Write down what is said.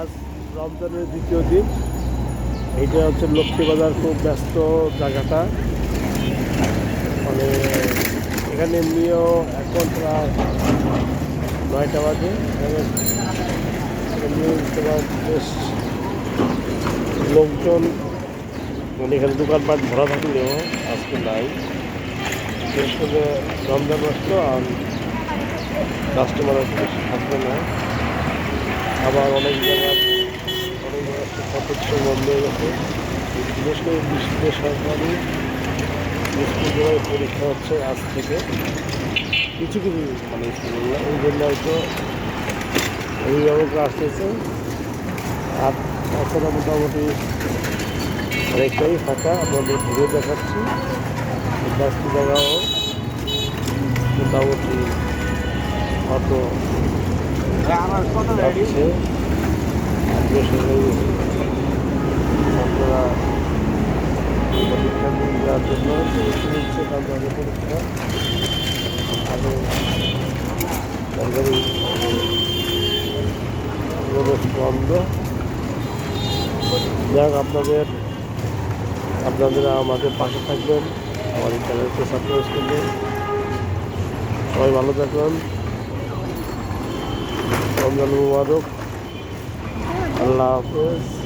আজ রমজানের দ্বিতীয় দিন। এটা হচ্ছে লক্ষ্মীবাজার খুব ব্যস্ত জায়গাটা। মানে এখানে এমনিও এখন প্রায় নয়টা বাজে। বেশ লোকজন মানে এখানে দোকানপাট ভরা থাকলেও আজকে নাই। বিশেষ করে রমজান মাস তো আর কাস্টমার আসলে থাকবে না। আবার অনেক জায়গায় অনেক জায়গায় সতর্ক বন্ধ হয়ে গেছে। বিশেষ করে বিশেষ সরকারি স্কুলগুলোর পরীক্ষা হচ্ছে আজ থেকে। কিছু কিছু মানে স্কুলগুলো, এই জন্য হয়তো অভিভাবকরা আসতেছে। আর তাছাড়া মোটামুটি অনেকটাই ফাঁকা, আপনাদের ঘুরে দেখাচ্ছি। ব্যস্ত জায়গাও মোটামুটি অত ছাত্ররা যাক আপনাদের আপনাদের আমাদের পাশে থাকবেন আমাদের চ্যানেলকে সাবস্ক্রাইব করবেন। সবাই ভালো থাকবেন। রমজান মুবারক। আল্লাহ হাফেজ।